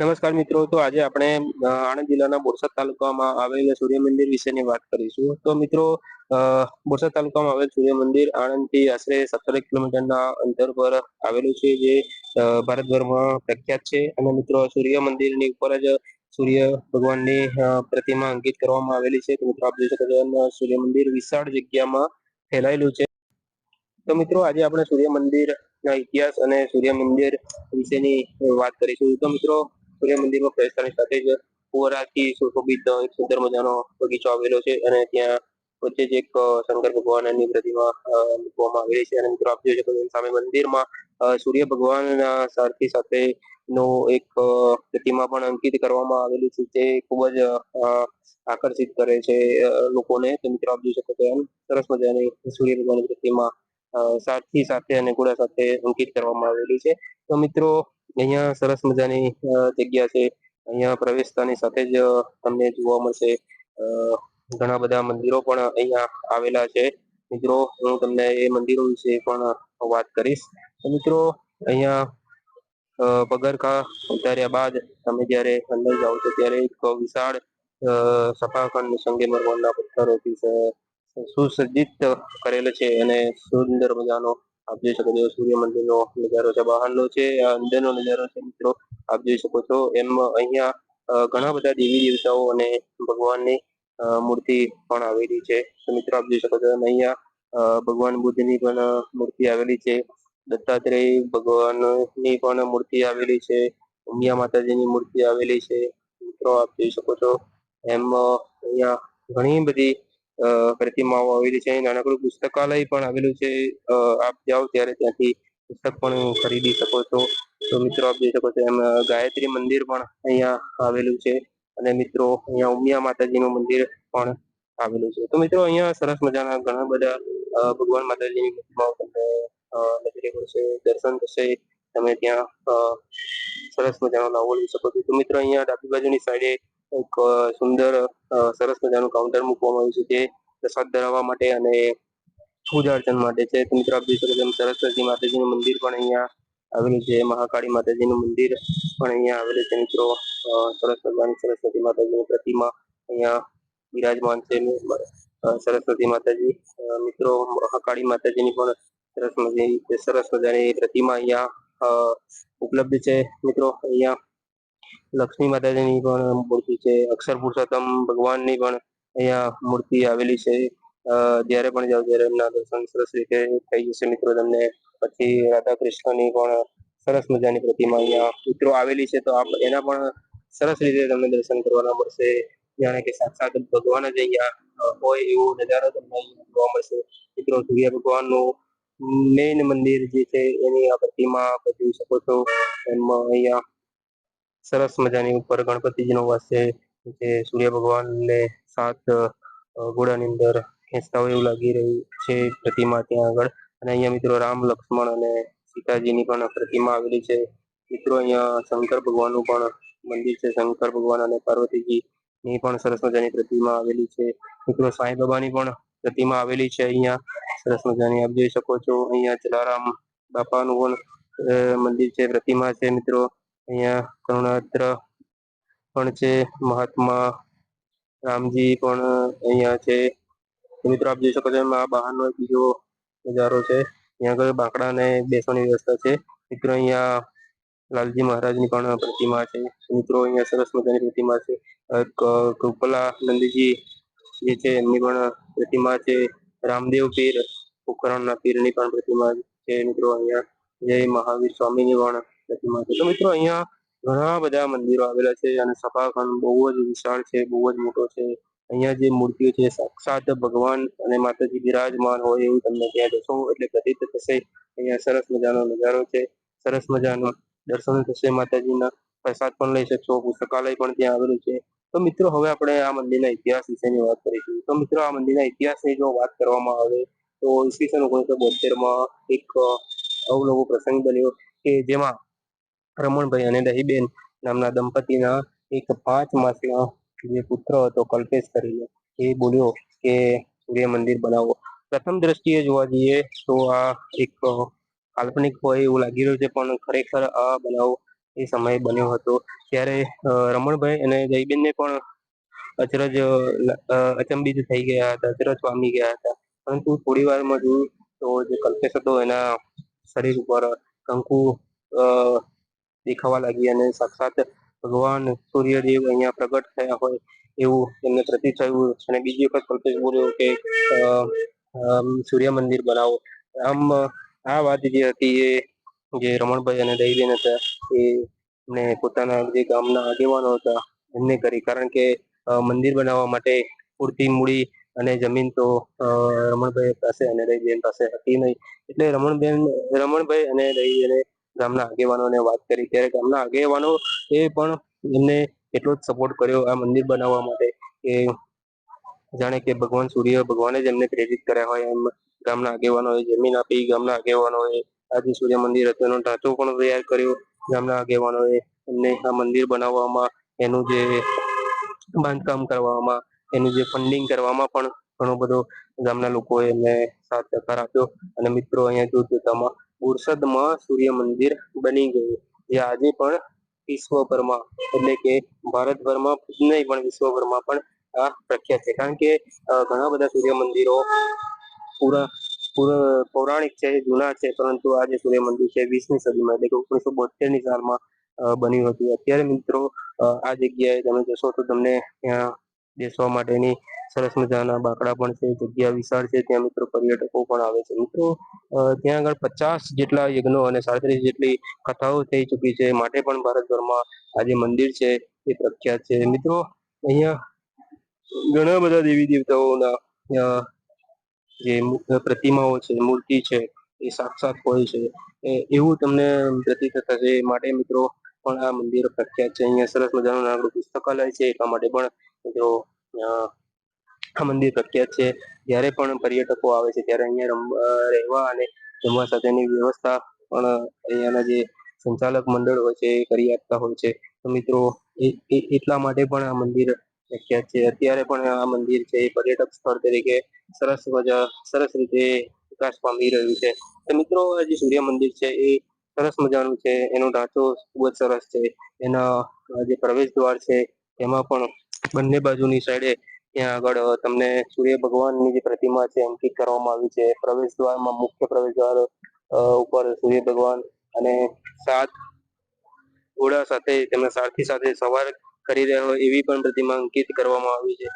નમસ્કાર મિત્રો, તો આજે આપણે આણંદ જિલ્લાના બોરસદ તાલુકામાં આવેલ સૂર્ય મંદિર વિશેની વાત કરીશું. તો મિત્રો બોરસદ તાલુકામાં આવેલ સૂર્ય મંદિર આણંદથી આશરે સત્તર કિલોમીટરના અંતર પર આવેલું છે, જે ભારતભરમાં પ્રખ્યાત છે. અને મિત્રો સૂર્ય મંદિરની ઉપર જ સૂર્ય ભગવાનની પ્રતિમા અંકિત કરવામાં આવેલી છે. તો મિત્રો, આપ જોઈ શકો છો સૂર્ય મંદિર વિશાળ જગ્યામાં ફેલાયેલું છે. તો મિત્રો, આજે આપણે સૂર્ય મંદિર ઇતિહાસ અને સૂર્ય મંદિર વિશેની વાત કરીશું. તો મિત્રો સૂર્ય મંદિરમાં પ્રવેશતાની સાથે જ ફુવારાથી સુશોભિત એક સુંદર મજાનો બગીચો આવેલો છે અને ત્યાં વચ્ચે જ એક શંકર ભગવાનની પ્રતિમા મૂકવામાં આવેલી છે. અને મિત્રો, આપ જોઈ શકો છો સામે મંદિરમાં સૂર્ય ભગવાનના સારથી સાથે નો એક પ્રતિમા પણ અંકિત કરવામાં આવેલી છે. તે ખૂબ જ આકર્ષિત કરે છે લોકોને. તો મિત્રો, આપ જોઈ શકો છો એમ, સરસ મજાની સૂર્ય ભગવાનની પ્રતિમા સારથી સાથે અને ઘોડા સાથે અંકિત કરવામાં આવેલી છે. તો મિત્રો અહીંયા સરસ મજાની જગ્યા છે. અહીંયા પ્રવેશતાની સાથે જ તમને જોવા મળશે. ઘણા બધા મંદિરો પણ અહીંયા આવેલા છે. મિત્રો, હું તમને એ મંદિરો વિશે પણ વાત કરીશ. મિત્રો, અહીંયા પગરખા ઉતાર્યા બાદ તમે જ્યારે અંદર જાઓ છો ત્યારે એક વિશાળ સફાખંડ સંગેમરમરના પથ્થરોથી સુસજ્જિત કરેલ છે અને સુંદર મજાનો આપ જોઈ શકો છો સૂર્ય મંદિરનો નજારો છે. બહારનો છે અંદરનો નજારો છે મિત્રો. આપ જોઈ શકો છો એમ અહીંયા ઘણા બધા દેવી દેવતાઓ અને ભગવાનની મૂર્તિ પણ આવેલી છે. તો મિત્રો આપ જોઈ શકો છો એમ અહીંયા ભગવાન બુદ્ધની પણ મૂર્તિ આવેલી છે. દત્તાત્રેય ભગવાનની પણ મૂર્તિ આવેલી છે. ઉમિયા માતાજીની મૂર્તિ આવેલી છે. મિત્રો આપ જોઈ શકો છો એમ અહીંયા ઘણી બધી પ્રતિમાઓ આવેલી છે. નાનકડું પુસ્તકાલય પણ આવેલું છે. આપ જાઓ ત્યારે ત્યાંથી પુસ્તક પણ ખરીદી શકો છો. તો મિત્રો, આપ જોઈ શકો છો એમ ગાયત્રી મંદિર પણ અહીંયા આવેલું છે. અને મિત્રો, અહીંયા ઉમિયા માતાજીનું મંદિર પણ આવેલું છે. તો મિત્રો, અહીંયા સરસ મજાના ઘણા બધા ભગવાન માતાજીની પ્રતિમાઓ તમને નજરે પડશે દર્શન થશે. તમે ત્યાં સરસ મજાનો લાવો લઈ શકો છો. તો મિત્રો, અહીંયા ડાબી બાજુની સાઈડે એક સુંદર સરસ મજાનું કાઉન્ટર મૂકવામાં આવ્યું છે જે પ્રસાદ ધરાવવા માટે અને પૂજા અર્ચન માટે છે. તો મિત્રો, આપ જોઈ શકો છો સરસ્વતી માતાજીનું મંદિર પણ અહીંયા આવેલું છે. મહાકાળી માતાજીનું મંદિર પણ અહીંયા આવેલું છે. મિત્રો સરસ મજાની સરસ્વતી માતાજીની પ્રતિમા અહીંયા બિરાજમાન છે. સરસ્વતી માતાજી મિત્રો, મહાકાળી માતાજીની પણ સરસ મજાની સરસ મજાની પ્રતિમા અહીંયા ઉપલબ્ધ છે. મિત્રો, અહીંયા લક્ષ્મી માતાજીની પણ મૂર્તિ છે, અક્ષર પુરુષોત્તમ ભગવાનની પણ અહીંયા મૂર્તિ આવેલી છે. જ્યારે પણ જાઓ ત્યારે એમના દર્શન સરસ રીતે થઈ જશે મિત્રો. તમને પછી રાધા કૃષ્ણની પણ સરસ મજાની પ્રતિમા અહીંયા મિત્રો આવેલી છે. તો આપ એના પણ સરસ રીતે તમને દર્શન કરવાના મળશે. જાણે કે સાક્ષાત ભગવાન જ અહીંયા હોય એવો નજારો તમને અહીંયા જોવા મળશે. મિત્રો, સૂર્ય ભગવાનનું મેઇન મંદિર જે છે, એની આ પ્રતિમા જોઈ શકો છો. એમાં અહીંયા સરસ મજાની ઉપર ગણપતિજીનો વાસ છે જે સૂર્ય ભગવાનને સાત અ, ઘોડાની અંદર ખેંચતા હોય એવું લાગી રહ્યું છે પ્રતિમા ત્યાં આગળ. અને અહીંયા મિત્રો રામ લક્ષ્મણ અને સીતાજીની પણ પ્રતિમા આવેલી છે. મિત્રો અહીંયા શંકર ભગવાનનું પણ મંદિર છે. શંકર ભગવાન અને પાર્વતીજી ની પણ સરસ મજાની પ્રતિમા આવેલી છે. મિત્રો સાંઈ બાબાની પણ પ્રતિમા આવેલી છે અહીંયા. સરસ મજાની આપ જોઈ શકો છો. અહીંયા જલારામ બાપાનું પણ મંદિર છે પ્રતિમા છે મિત્રો. અહીંયા કરુણાત્ર પણ છે, મહાત્મા રામજી પણ અહીંયા છે. મિત્રો આપ જોઈ શકો છો, એમાં બહારનો એક બીજો નજારો છે. અહીંયા આગળ બાંકડા અને બેસવાની વ્યવસ્થા છે. મિત્રો અહીંયા લાલજી મહારાજની પણ પ્રતિમા છે. મિત્રો અહીંયા સરસ મજાની પ્રતિમા છે. કૃપલા નંદજી જે છે, એમની પણ પ્રતિમા છે. રામદેવ પીર પોખરણના પીરની પણ પ્રતિમા છે. મિત્રો અહીંયા જય મહાવીર સ્વામીની પણ તો મિત્રો અહીંયા ઘણા બધા મંદિરો આવેલા છે અને સભાખંડ બહુ જ વિશાળ છે, બહુ જ મોટો છે. અહીંયા જે મૂર્તિઓ છે, સાક્ષાત ભગવાન અને માતાજી બિરાજમાન હોય એવું તમને ત્યાં જશો. એટલે પ્રતીત થશે અહીંયા સરસ મજાનો નજારો છે. સરસ મજાનો દર્શન થશે માતાજીના. પ્રસાદ પણ લઈ શકશો, પુસ્તકાલય પણ ત્યાં આવેલું છે. તો મિત્રો હવે આપણે આ મંદિરના ઇતિહાસ વિશેની વાત કરીશું. તો મિત્રો આ મંદિરના ઇતિહાસની જો વાત કરવામાં આવે તો ઈસવીસન ઓગણીસો બોતેરમાં એક અવનવો પ્રસંગ બન્યો કે જેમાં રમણભાઈ અને દહીબેન નામના દંપતીના એક પાંચ માસના જે પુત્ર હતો, કલ્પેશ કરીને, એ બોલ્યો કે, સૂર્ય મંદિર બનાવો. પ્રથમ દ્રષ્ટિએ જોવા જઈએ તો આ એક કાલ્પનિક હોય એવું લાગી રહ્યું છે, પણ ખરેખર આ બનાવ એ સમય બન્યો હતો. ત્યારે રમણભાઈ અને જયબેનને પણ અચરજ અચંબિત થઈ ગયા હતા, અચરજ પામી ગયા હતા. પરંતુ થોડી વારમાં જોયું તો જે કલ્પેશ હતો, એના શરીર ઉપર કંકુ દેખાવા લાગી અને સાક્ષાત ભગવાન સૂર્યદેવ અહીંયા પ્રગટ થયા હોય એવું એમને પ્રતીત થયું. અને બીજી વખત કલ્પેશ બોલ્યો કે સૂર્ય મંદિર બનાવો. આમ, આ વાત જે હતી એ જે રમણભાઈ અને દહીબેન હતા, એ એમને પોતાના જે ગામના આગેવાનો હતા, એમને કરી. કારણ કે મંદિર બનાવવા માટે પૂરતી મૂડી અને જમીન તો રમણભાઈ પાસે અને દહીબેન પાસે હતી નહીં. એટલે રમણબેન, રમણભાઈ અને દહીબેને ગામના આગેવાનોને વાત કરી ત્યારે ગામના આગેવાનો એ પણ એમને એટલો જ સપોર્ટ કર્યો આ મંદિર બનાવવા માટે કે જાણે કે ભગવાન સૂર્ય ભગવાને જ એમને પ્રેરિત કર્યા હોય એમ. ગામના આગેવાનોએ જમીન આપી, ગામના આગેવાનોએ આજે સૂર્ય મંદિર હતું એનો ઢાંચો પણ તૈયાર કર્યો. ગામના આગેવાનોએ એમને આ મંદિર બનાવવામાં, એનું જે બાંધકામ કરવામાં, એનું જે ફંડિંગ કરવામાં પણ ઘણો બધો ગામના લોકોએ એમને સાથ સહકાર આપ્યો. અને મિત્રો, અહીંયા જોતજોતામાં બોરસદમાં સૂર્ય મંદિર બની ગયું. જે આજે પણ વિશ્વભરમાં એટલે કે ભારતભરમાં જ નહીં પણ વિશ્વભરમાં પણ આ પ્રખ્યાત છે. કારણ કે અ, ઘણા બધા સૂર્ય મંદિરો પૂરા પૂરા પૌરાણિક છે જૂના છે પરંતુ આ જે સૂર્ય મંદિર છે વીસમી સદીમાં એટલે કે ઓગણીસો બોતેરની સાલમાં અ, બન્યું હતું. અત્યારે મિત્રો અ, આ જગ્યાએ તમે જશો તો તમને ત્યાં બેસવા માટેની સરસ મજાના બાકડા પણ છે, જગ્યા વિશાળ છે, ત્યાં મિત્રો પર્યટકો પણ આવે છે. મિત્રો ત્યાં આગળ પચાસ જેટલા યજ્ઞો અને સાડત્રીસ જેટલી કથાઓ થઈ ચૂકી છે. માટે પણ ભારતભરમાં આ જે મંદિર છે, એ પ્રખ્યાત છે. મિત્રો, અહીંયા ઘણા બધા દેવી દેવતાઓના જે પ્રતિમાઓ છે, મૂર્તિ છે, એ સાક્ષાત હોય છે. એવું તમને પ્રતીત થશે. માટે મિત્રો, પણ આ મંદિર પ્રખ્યાત છે. અહીંયા સરસ મજાનું નાનકડું પુસ્તકાલય છે. એટલા માટે પણ અ, આ મંદિર પ્રખ્યાત છે. જ્યારે પણ પર્યટકો આવે છે ત્યારે અહીંયા રહેવા અને જમવા સાથેની વ્યવસ્થા પણ અહીંયાના જે સંચાલક મંડળ હોય છે એ કરી આપતા હોય છે. તો મિત્રો એટલા માટે પણ આ મંદિર પ્રખ્યાત છે. અત્યારે પણ આ મંદિર છે એ પર્યટક સ્થળ તરીકે સરસ મજા સરસ રીતે વિકાસ પામી રહ્યું છે. તો મિત્રો જે સૂર્ય મંદિર છે એ સરસ મજાનું છે. એનો ઢાંચો ખૂબ જ સરસ છે. એના જે પ્રવેશ દ્વાર છે એમાં પણ બંને બાજુની સાઈડે ત્યાં આગળ તમને સૂર્ય ભગવાનની જે પ્રતિમા છે, અંકિત કરવામાં આવી છે. પ્રવેશ દ્વારમાં મુખ્ય પ્રવેશ દ્વાર ઉપર સૂર્ય ભગવાન અને સાત ઘોડા સાથે, તેમના સારથી સાથે સવાર કરી રહ્યા હોય એવી પણ પ્રતિમા અંકિત કરવામાં આવી છે.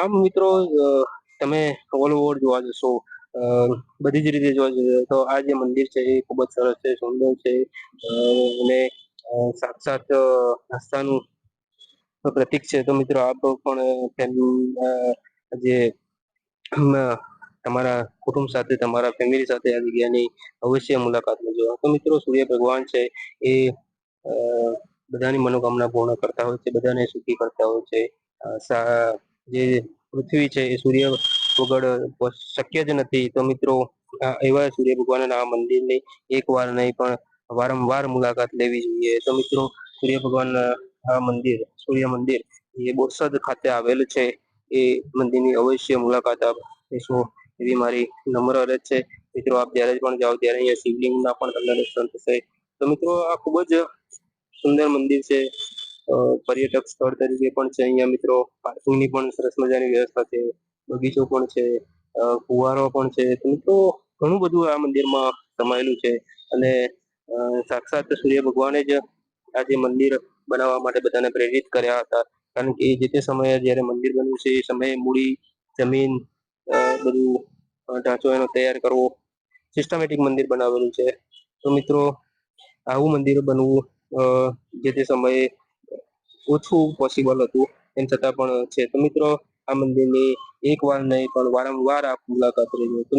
આમ મિત્રો તમે ઓલ ઓવર જોવા જશો બધી જ રીતે જોવા જઈએ તો આ જે મંદિર છે એ ખૂબ જ સરસ છે, સુંદર છે અને સાક્ષાત આસ્થાનું પ્રતીક છે. તો મિત્રો, આપ પણ જે તમારા કુટુંબ સાથે, તમારા ફેમિલી સાથે આ જગ્યાની અવશ્ય મુલાકાત લેજો. તો મિત્રો, સૂર્ય ભગવાન છે એ બધાની મનોકામના પૂર્ણ કરતા હોય છે, બધાને સુખી કરતા હોય છે. જે પૃથ્વી છે એ સૂર્ય વગર શક્ય જ નથી. તો મિત્રો એવા સૂર્ય ભગવાનના આ મંદિરની એક વાર નહીં પણ વારંવાર મુલાકાત લેવી જોઈએ. તો મિત્રો, સૂર્ય ભગવાનના મંદિર, સૂર્ય મંદિર, એ બોરસદ ખાતે આવેલું છે. એ મંદિરની અવશ્ય મુલાકાત આપ લેશો એવી મારી નમ્ર અરજ છે. મિત્રો, આપ જ્યારે પણ જાઓ ત્યારે અહીંયા શિવલિંગના પણ તમને દર્શન થશે. તો મિત્રો, આ ખૂબ જ સુંદર મંદિર છે. પર્યટક સ્થળ તરીકે પણ છે અહીંયા મિત્રો. પાર્કિંગની પણ સરસ મજાની વ્યવસ્થા છે. બગીચો પણ છે. ફુવારો પણ છે. તો મિત્રો, ઘણું બધું આ મંદિરમાં સમાયેલું છે. અને સાક્ષાત સૂર્ય ભગવાને જ આ જે મંદિર બનાવવા માટે બધાને પ્રેરિત કર્યા હતા. કારણ કે જે તે સમયે જ્યારે મંદિર બન્યું છે, એ સમયે મૂડી, જમીન બધું ઢાંચો એનો તૈયાર કરવો સિસ્ટમેટિક મંદિર બનાવેલું છે. તો મિત્રો, આવું મંદિર બનવું જે તે સમયે ઓછું પોસિબલ હતું, એમ છતાં પણ છે. તો મિત્રો, આ મંદિરની એક વાર નહીં, પણ વારંવાર આપ મુલાકાત લેજો તો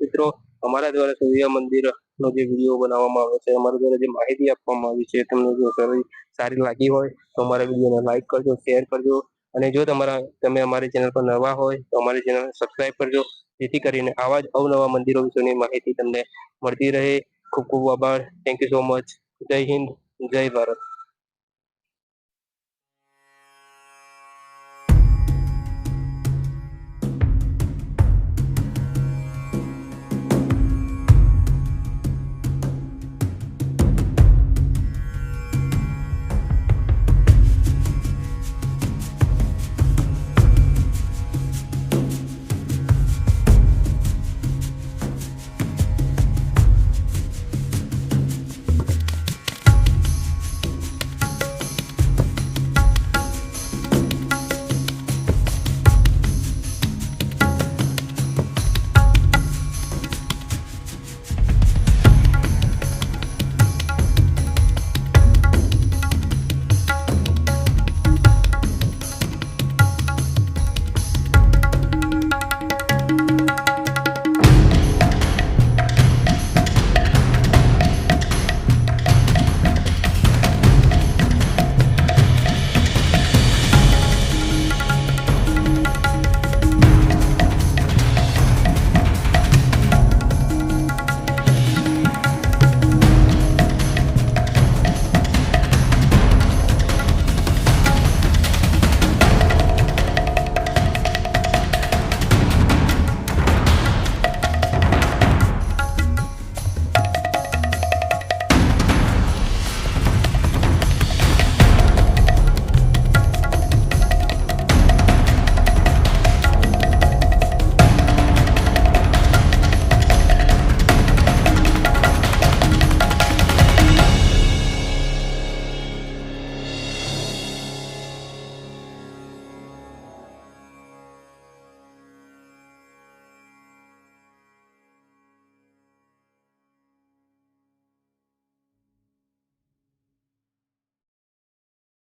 મિત્રો અમારા દ્વારા સૂર્ય મંદિર નો જે વીડિયો બનાવવામાં આવે છે, અમારા દ્વારા જે માહિતી આપવામાં આવી છે, તમને જો સારી લાગી હોય તો અમારા વિડીયોને લાઈક કરજો શેર કરજો. અને જો તમારા, તમે અમારી ચેનલ પર નવા હોય તો અમારી ચેનલ સબસ્ક્રાઇબ કરજો. જેથી કરીને આવા જ અવનવા મંદિરો વિશેની માહિતી તમને મળતી રહે. ખૂબ ખૂબ આભાર. થેન્ક યુ સો મચ જય હિન્દ. જય ભારત.